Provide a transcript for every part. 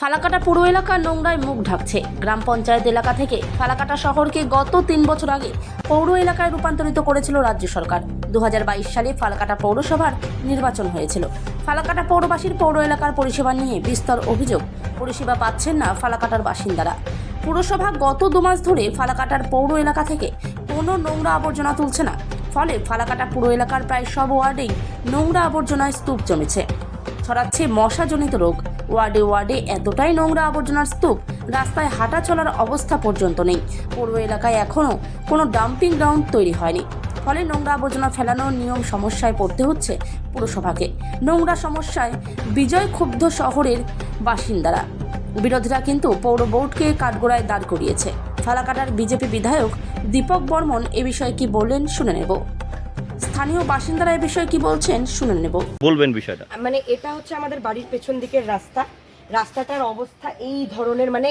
ফালাকাটা পুরো এলাকার নোংরায় মুখ ঢাকছে। গ্রাম পঞ্চায়েত এলাকা থেকে ফালাকাটা শহরকে গত তিন বছর আগে পৌর এলাকায় রূপান্তরিত করেছিল রাজ্য সরকার। দু হাজার বাইশ সালে ফালাকাটা পৌরসভার নির্বাচন হয়েছিল। ফালাকাটা পৌরবাসীর পৌর এলাকার পরিষেবা নিয়ে বিস্তর অভিযোগ। পরিষেবা পাচ্ছেন না ফালাকাটার বাসিন্দারা। পুরসভা গত দু মাস ধরে ফালাকাটার পৌর এলাকা থেকে কোনো নোংরা আবর্জনা তুলছে না। ফলে ফালাকাটা পুরো এলাকার প্রায় সব ওয়ার্ডেই নোংরা আবর্জনায় স্তূপ জমেছে। ছড়াচ্ছে মশাজনিত রোগ। ওয়ার্ডে ওয়ার্ডে এতটাই নোংরা আবর্জনার স্তূপ, রাস্তায় হাঁটা চলার অবস্থা পর্যন্ত নেই। পৌর এলাকায় এখনও কোনো ডাম্পিং গ্রাউন্ড তৈরি হয়নি। ফলে নোংরা আবর্জনা ফেলানোর নিয়ম সমস্যায় পড়তে হচ্ছে পুরসভাকে। নোংরা সমস্যায় বিজয় ক্ষুব্ধ শহরের বাসিন্দারা। বিরোধীরা কিন্তু পৌর বোর্ডকে কাঠগোড়ায় দাঁড় করিয়েছে। ফালাকাটার বিজেপি বিধায়ক দীপক বর্মন এ বিষয়ে কি বললেন শুনে নেব। স্থানীয় বাসিন্দারা এ বিষয়ে কি বলছেন শুনে নেব। বলবেন বিষয়টা। মানে এটা হচ্ছে আমাদের বাড়ির পেছন দিকের রাস্তা। রাস্তাটার অবস্থা এই ধরনের মানে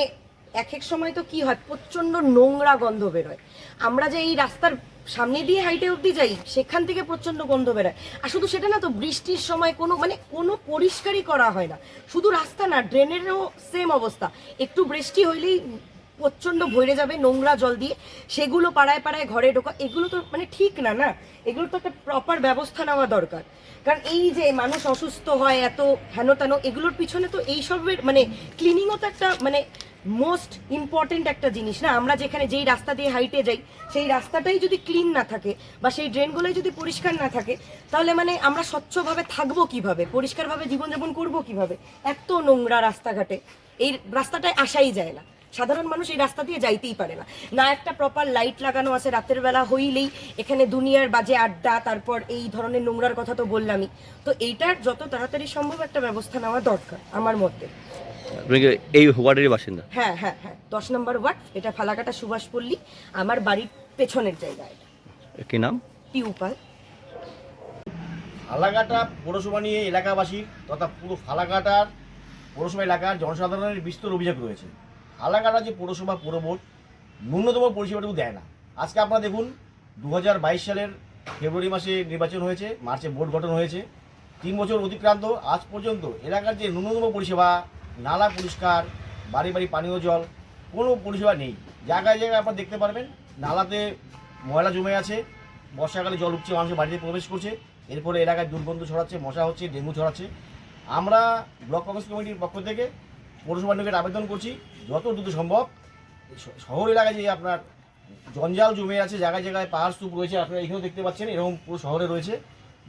এক এক সময় তো কি হয় প্রচণ্ড নোংরা গন্ধ বেরোয়। আমরা যে এই রাস্তার সামনে দিয়ে হাইটে অব্দি যাই সেখান থেকে প্রচণ্ড গন্ধ বেরোয়। আর শুধু সেটা না তো বৃষ্টির সময় কোনো মানে কোনো পরিষ্কারই করা হয় না। শুধু রাস্তা না ড্রেনেরও সেম অবস্থা। একটু বৃষ্টি হইলেই প্রচণ্ড ভরে যাবে, নোংরা জল দিয়ে। সেগুলো পাড়ায় পাড়ায় ঘরে ঢোকা, এগুলো তো মানে ঠিক না না? এগুলো তো একটা প্রপার ব্যবস্থা নেওয়া দরকার। কারণ এই যে মানুষ অসুস্থ হয়, এত হেন তেন এগুলোর পিছনে তো এই সবের মানে ক্লিনিংও তো একটা মানে মোস্ট ইম্পর্টেন্ট একটা জিনিস, না? আমরা যেখানে যেই রাস্তা দিয়ে হাইটে যাই, সেই রাস্তাটাই যদি ক্লিন না থাকে বা সেই ড্রেনগুলোই যদি পরিষ্কার না থাকে, তাহলে মানে আমরা স্বচ্ছভাবে থাকব কীভাবে? পরিষ্কারভাবে জীবনযাপন করব কীভাবে? এত নোংরা রাস্তাঘাটে। এই রাস্তাটায় আসাই যায় না। সাধারণ মানুষ এই রাস্তা দিয়ে যাইতেই পারে না। না একটা প্রপার লাইট লাগানো আছে রাতের বেলা হইলেই এখানে দুনিয়ার বাজে আড্ডা তারপর এই ধরনের নোংরার কথা তো বললামই। তো এইটার যত তাড়াতাড়ি সম্ভব একটা ব্যবস্থা নেওয়া দরকার আমার মতে। এই ওয়ার্ডেরই বাসিন্দা? হ্যাঁ হ্যাঁ হ্যাঁ। দশ নম্বর ওয়ার্ড এটা ফালাকাটা সুভাষপল্লী আমার বাড়ির পেছনের জায়গা এটা। কি নাম? টিউপাল ফালাকাটা পৌরসভা নিয়ে এলাকাবাসীর তথা পুরো ফালাকাটার পৌরসভা এলাকার জনসাধারণের বিস্তর অভিযোগ রয়েছে। ফালাকাটা যে পৌরসভা পৌর বোর্ড ন্যূনতম পরিষেবাটুকু দেয় না। আজকে আপনারা দেখুন দু হাজার বাইশ সালের ফেব্রুয়ারি মাসে নির্বাচন হয়েছে, মার্চে বোর্ড গঠন হয়েছে। তিন বছর অতিক্রান্ত, আজ পর্যন্ত এলাকার যে ন্যূনতম পরিষেবা, নালা পরিষ্কার, বাড়ি বাড়ি পানীয় জল, কোনো পরিষেবা নেই। জায়গায় জায়গায় আপনারা দেখতে পারবেন, নালাতে ময়লা জমে আছে, বর্ষাকালে জল উঠছে মানুষের বাড়িতে প্রবেশ করছে, এরপরে এলাকায় দুর্গন্ধ ছড়াচ্ছে, মশা হচ্ছে, ডেঙ্গু ছড়াচ্ছে। আমরা ব্লক কংগ্রেস কমিটির পক্ষ থেকে পৌরসভা নিয়োগের আবেদন করছি, যত দ্রুত সম্ভব। শহর এলাকায় যে আপনার জঞ্জাল জমে আছে, জায়গায় জায়গায় পাহাড় স্তূপ রয়েছে, আপনারা এখানেও দেখতে পাচ্ছেন, এরকম পুরো শহরে রয়েছে।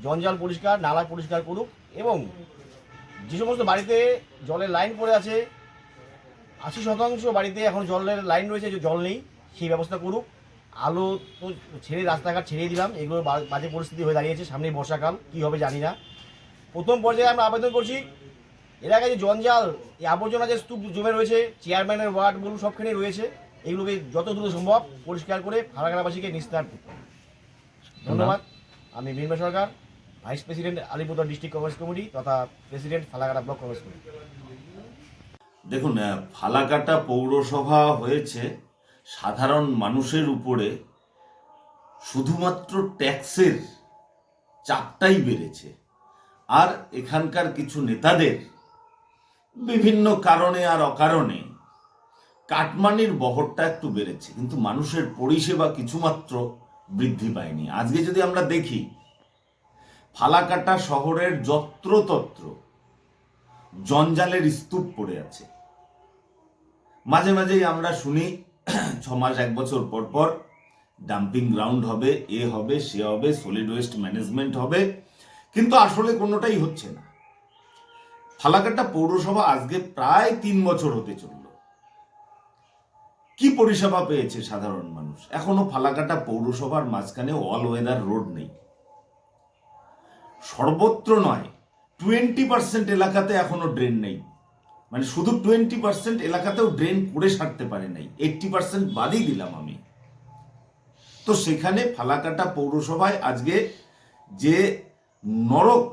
জঞ্জাল পরিষ্কার, নালা পরিষ্কার করুক এবং যে সমস্ত বাড়িতে জলের লাইন পড়ে আছে, আশি শতাংশ বাড়িতে এখন জলের লাইন রয়েছে, যে জল নেই, সেই ব্যবস্থা করুক। আলো তো ছেড়ে রাস্তাঘাট ছেড়ে দিলাম, এগুলো বাজে পরিস্থিতি হয়ে দাঁড়িয়েছে সামনে বর্ষাকাল, কী হবে জানি না। প্রথম পর্যায়ে আমরা আবেদন করছি এলাকায় যে জঞ্জাল, এই আবর্জনা যে স্তূপ জমে রয়েছে চেয়ারম্যানের ওয়ার্ড বলুন, সবখানেই রয়েছে। এগুলোকে যত দ্রুত সম্ভব পরিষ্কার করে ফালাকাটাবাসীকে নিস্তার করতে। ধন্যবাদ। আমি Minma Sarkar vice president Alipurduar district Congress committee তথা president Falakata block Congress committee দেখুন ফালাকাটা পৌরসভা হয়েছে সাধারণ মানুষের উপরে শুধুমাত্র ট্যাক্সের চাপটাই বেড়েছে। আর এখানকার কিছু নেতাদের বিভিন্ন কারণে আর অকারণে কাটমানির বহরটা একটু বেড়েছে, কিন্তু মানুষের পরিষেবা কিছুমাত্র বৃদ্ধি পায়নি। আজকে যদি আমরা দেখি, ফালাকাটা শহরের যত্রতত্র জঞ্জালের স্তূপ পড়ে আছে। মাঝে মাঝেই আমরা শুনি ছ মাস এক বছর পর পর ডাম্পিং গ্রাউন্ড হবে, এ হবে, সে হবে, সলিড ওয়েস্ট ম্যানেজমেন্ট হবে, কিন্তু আসলে কোনোটাই হচ্ছে না। ফালাকাটা পৌরসভা আজকে প্রায় তিন বছর হতে চলল। কি পরিষেবা পেয়েছে সাধারণ মানুষ? এখনও ফালাকাটা পৌরসভার মাঝখানে অল ওয়েদার রোড নেই। সর্বত্র নয় টোয়েন্টি পার্সেন্ট এলাকাতে এখনও ড্রেন নেই। মানে শুধু টোয়েন্টি পার্সেন্ট এলাকাতেও ড্রেন করে সারতে পারে নাই। এইটটি পার্সেন্ট বাদই দিলাম আমি। তো সেখানে ফালাকাটা পৌরসভায় আজকে যে নরক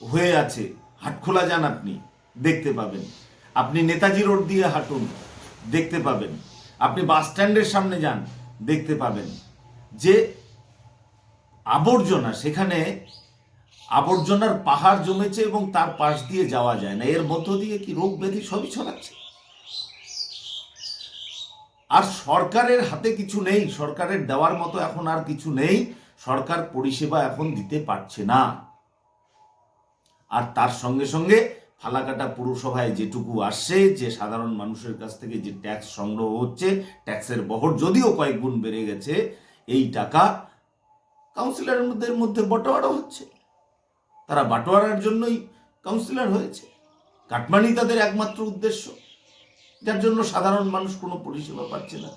হয়ে আছে হাটখোলা যান আপনি, দেখতে পাবেন। আপনি নেতাজি রোড দিয়ে হাঁটুন, দেখতে পাবেন। আপনি বাস স্ট্যান্ডের সামনে যান, দেখতে পাবেন। যে আবর্জনা, সেখানে আবর্জনার পাহাড় জমেছে এবং তার পাশ দিয়ে যাওয়া যায় না। এর মধ্য দিয়ে কি রোগ ব্যাধি সবই ছড়াচ্ছে? আর সরকারের হাতে কিছু নেই, সরকারের দেওয়ার মতো এখন আর কিছু নেই। সরকার পরিষেবা এখন দিতে পারছে না। আর তার সঙ্গে সঙ্গে ফালাকাটা পুরসভায় যেটুকু আসছে যে সাধারণ মানুষের কাছ থেকে যে ট্যাক্স সংগ্রহ হচ্ছে, ট্যাক্সের বহর যদিও কয়েক গুণ বেড়ে গেছে, এই টাকা কাউন্সিলরদের মধ্যে বটোয়ারা হচ্ছে। তারা বাটোয়ারার জন্যই কাউন্সিলর হয়েছে। কাটমানি তাদের একমাত্র উদ্দেশ্য। যার জন্য সাধারণ মানুষ কোনো পরিষেবা পাচ্ছে না।